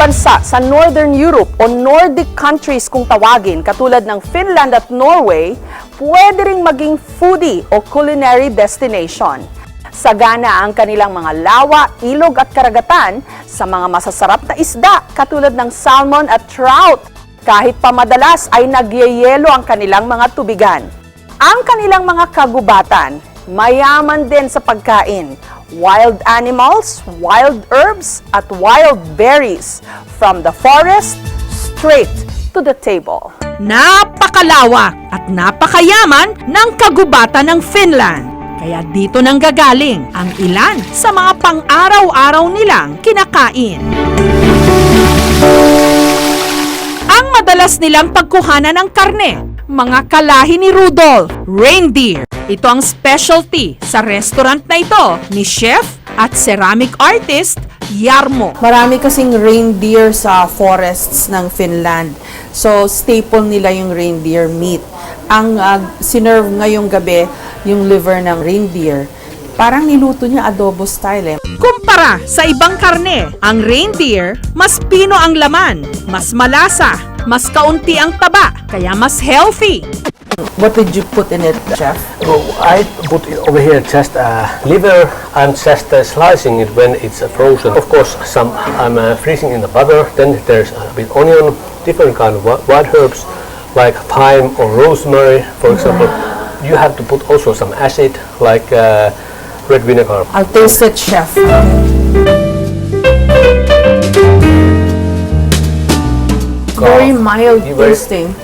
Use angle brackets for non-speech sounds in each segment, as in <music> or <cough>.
bansa sa Northern Europe o Nordic countries kung tawagin katulad ng Finland at Norway, pwede ring maging foodie o culinary destination. Sagana ang kanilang mga lawa, ilog at karagatan sa mga masasarap na isda katulad ng salmon at trout. Kahit pa madalas ay nagyeyelo ang kanilang mga tubigan. Ang kanilang mga kagubatan, mayaman din sa pagkain. Wild animals, wild herbs, at wild berries from the forest straight to the table. Napakalawak at napakayaman ng kagubatan ng Finland. Kaya dito nang gagaling ang ilan sa mga pang-araw-araw nilang kinakain. Ang madalas nilang pagkuhanan ng karne, mga kalahi ni Rudolph, reindeer. Ito ang specialty sa restaurant na ito ni chef at ceramic artist Yarmo. Marami kasing reindeer sa forests ng Finland. So, staple nila yung reindeer meat. Ang uh, sinerve ngayong gabi, yung liver ng reindeer. Parang niluto niya adobo style eh. Kumpara sa ibang karne, ang reindeer, mas pino ang laman, mas malasa, mas kaunti ang taba, kaya mas healthy. What did you put in it, chef? So I put it over here just uh, liver and just uh, slicing it when it's uh, frozen. Of course, some I'm uh, freezing in the butter. Then there's a bit onion, different kind of wi- wild herbs like thyme or rosemary, for example. You have to put also some acid like uh, red vinegar. I'll taste it, chef. Very mild tasting.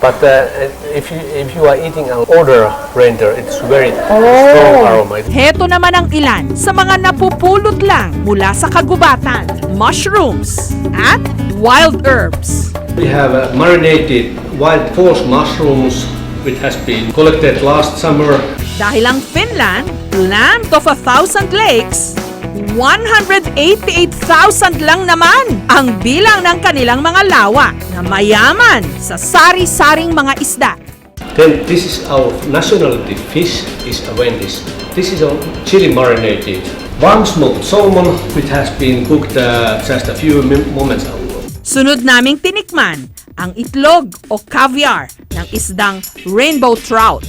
But uh, if you if you are eating an older reindeer, it's very Oh. strong aroma. Heto naman ang ilan sa mga napupulot lang mula sa kagubatan, mushrooms at wild herbs. We have uh, marinated wild force mushrooms, which has been collected last summer. Dahil ang Finland, land of a thousand lakes, 188,000 lang naman ang bilang ng kanilang mga lawa na mayaman sa sari-saring mga isda. Then this is our nationality fish is Aventis. This is a chili marinated one smoked salmon, which has been cooked uh, just a few moments ago. Sunod naming tinikman ang itlog o caviar ng isdang rainbow trout.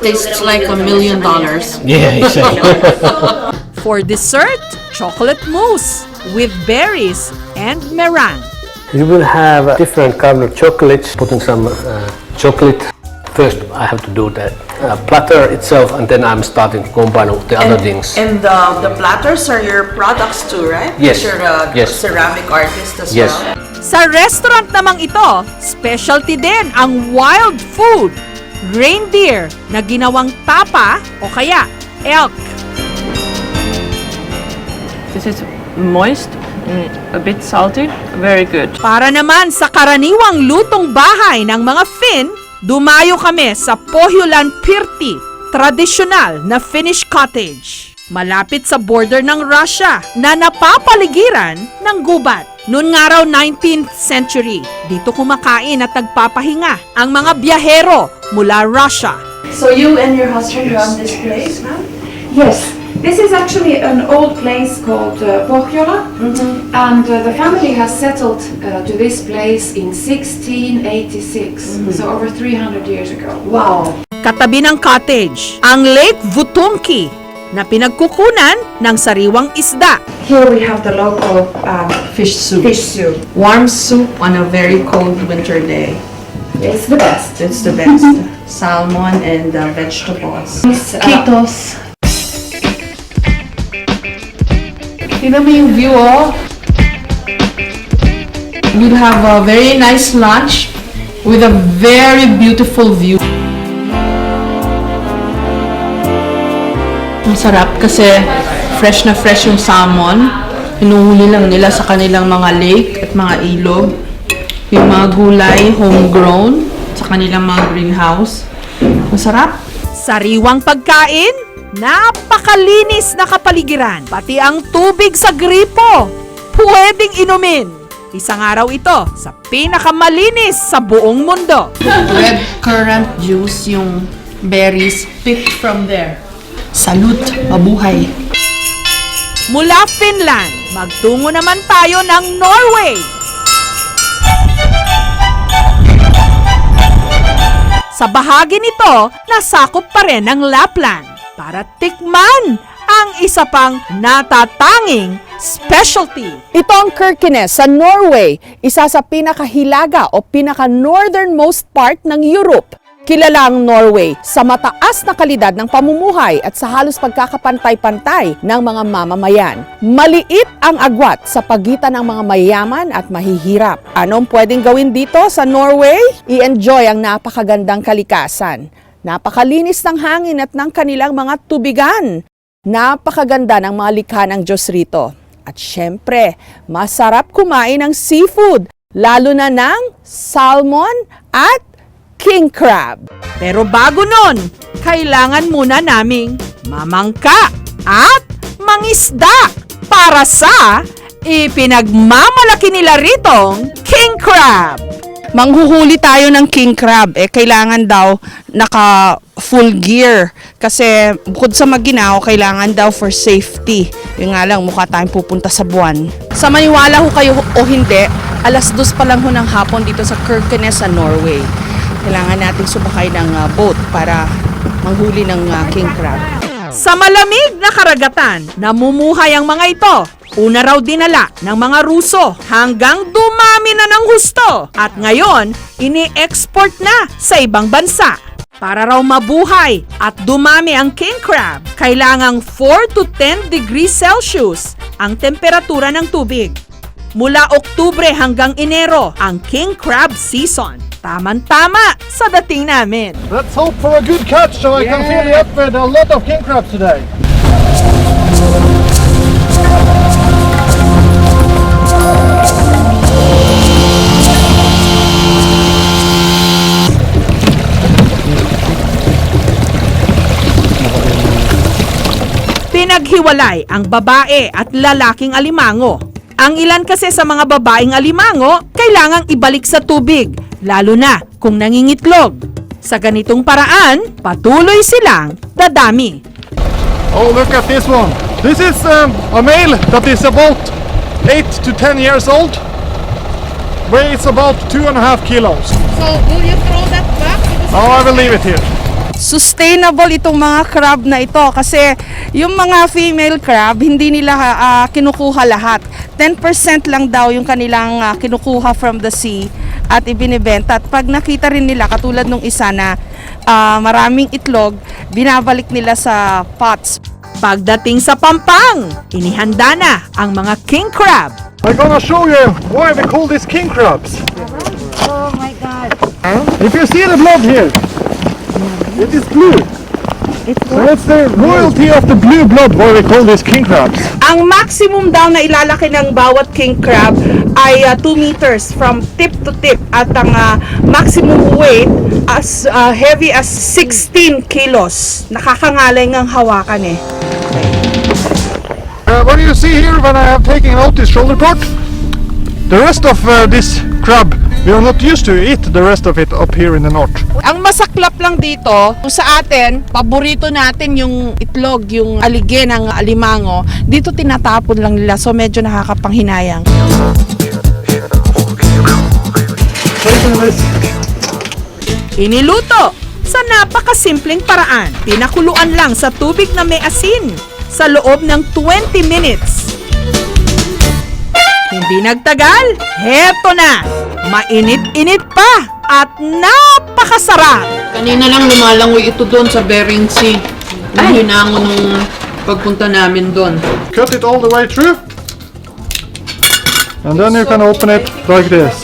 tastes like a million dollars. Yeah, exactly. <laughs> For dessert, chocolate mousse with berries and meringue. You will have a different kind of chocolates. Putting some uh, chocolate. First, I have to do the uh, platter itself, and then I'm starting to combine with the other things. And the, the platters are your products too, right? Yes. You're a Yes. ceramic artist as Yes. well. Sa restaurant namang ito, specialty din ang wild food. Reindeer na ginawang tapa o kaya elk. This is moist, mm, a bit salty, very good. Para naman sa karaniwang lutong bahay ng mga Finn, dumayo kami sa Pohjolan Pirti, tradisyonal na Finnish cottage. Malapit sa border ng Russia na napapaligiran ng gubat. Noon nga raw 19th century, dito kumakain at nagpapahinga ang mga biyahero mula Russia. So you and your husband run this place now? Yes, this is actually an old place called uh, Pohjola, and uh, the family has settled uh, to this place in 1686, so over 300 years ago. Wow. Katabi ng cottage, ang Lake Vutunki na pinagkukunan ng sariwang isda. Here we have the local um, Fish soup. fish soup. Warm soup on a very cold winter day. It's the best. It's the best. <laughs> Salmon and uh, vegetables. It's, uh, Kitos. Tignan mo yung view, oh. We'll have a very nice lunch with a very beautiful view. Masarap kasi fresh na fresh yung salmon. Hinuhuli lang nila sa kanilang mga lake at mga ilog. Yung mga gulay, homegrown, sa kanilang mga greenhouse. Masarap. Sariwang pagkain, napakalinis na kapaligiran. Pati ang tubig sa gripo, pwedeng inumin. Isang araw ito sa pinakamalinis sa buong mundo. Red currant juice, yung berries picked from there. Salute! Mabuhay! Mula Finland, magtungo naman tayo ng Norway. Sa bahagi nito, nasakop pa rin ng Lapland para tikman ang isa pang natatanging specialty. Ito ang Kirkenes sa Norway, isa sa pinakahilaga o pinaka-northernmost part ng Europe. Kilala ang Norway sa mataas na kalidad ng pamumuhay at sa halos pagkakapantay-pantay ng mga mamamayan. Maliit ang agwat sa pagitan ng mga mayaman at mahihirap. Anong pwedeng gawin dito sa Norway? I-enjoy ang napakagandang kalikasan. Napakalinis ng hangin at ng kanilang mga tubigan. Napakaganda ng mga likha ng Diyos rito. At syempre, masarap kumain ng seafood, lalo na ng salmon at king crab. Pero bago nun, kailangan muna naming mamangka at mangisda para sa ipinagmamalaki nila ritong king crab. Manghuhuli tayo ng king crab, eh kailangan daw naka full gear. Kasi bukod sa maginaw, kailangan daw for safety. Yung nga lang, mukha tayong pupunta sa buwan. Sa maniwala ho kayo o hindi, alas dos pa lang ho ng hapon dito sa Kirkenes sa Norway. Kailangan nating sumakay ng ah, boat para manghuli ng ah, king crab. Sa malamig na karagatan, namumuhay ang mga ito. Una raw dinala ng mga Ruso hanggang dumami na ng husto at ngayon ini-export na sa ibang bansa. Para raw mabuhay at dumami ang king crab, kailangang 4 to 10 degrees Celsius ang temperatura ng tubig. Mula Oktubre hanggang Enero ang king crab season. Taman-tama sa dating namin. Let's hope for a good catch so I can fill you up with a lot of king crabs today. Pinaghiwalay ang babae at lalaking alimango. Ang ilan kasi sa mga babaeng alimango, kailangang ibalik sa tubig, lalo na kung nangingitlog. Sa ganitong paraan, patuloy silang dadami. Oh, look at this one. This is um, a male that is about 8 to 10 years old. Weighs about 2.5 kilos. So, will you throw that back? Now I will leave it here. Sustainable itong mga crab na ito kasi yung mga female crab hindi nila ah, kinukuha lahat 10% lang daw yung kanilang ah, kinukuha from the sea at ibinibenta at pag nakita rin nila katulad nung isa na ah, maraming itlog binabalik nila sa pots Pagdating sa Pampang, inihanda na ang mga king crab. I'm gonna show you why we call this king crabs. Oh my god. If you see the blood here, it is blue. So it's the royalty of the blue blood why we call this king crabs. ang maximum daw na ilalaki ng bawat king crab ay 2 meters from tip to tip at ang ah, maximum weight as ah, heavy as 16 kilos. Nakakangalay ng hawakan eh. Uh, what you see here when I have taken out this shoulder part, the rest of uh, this crab, we are not used to eat the rest of it up here in the north. Ang masaklap lang dito, sa atin, paborito natin yung itlog, yung alige ng alimango, dito tinatapon lang nila so medyo nakakapanghinayang. Iniluto sa napakasimpleng paraan. Pinakuluan lang sa tubig na may asin sa loob ng 20 minutes. Hindi nagtagal, heto na! Mainit-init pa at napakasarap! Kanina lang lumalangoy ito doon sa Bering Sea. Yung hinango nung pagpunta namin doon. Cut it all the way through. And then you can open it like this.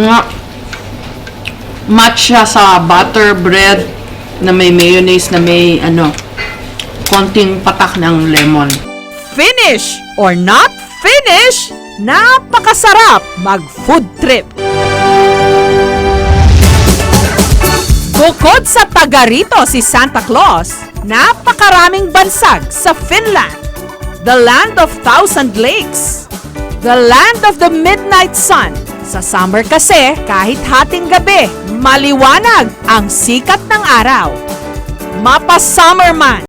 nga. Match siya sa butter bread na may mayonnaise na may ano, konting patak ng lemon. Finish or not finish, napakasarap mag-food trip. Bukod sa taga rito si Santa Claus, napakaraming bansag sa Finland. The land of thousand lakes. The land of the midnight sun Sa summer kasi, kahit hating gabi, maliwanag ang sikat ng araw. Mapa Summer man!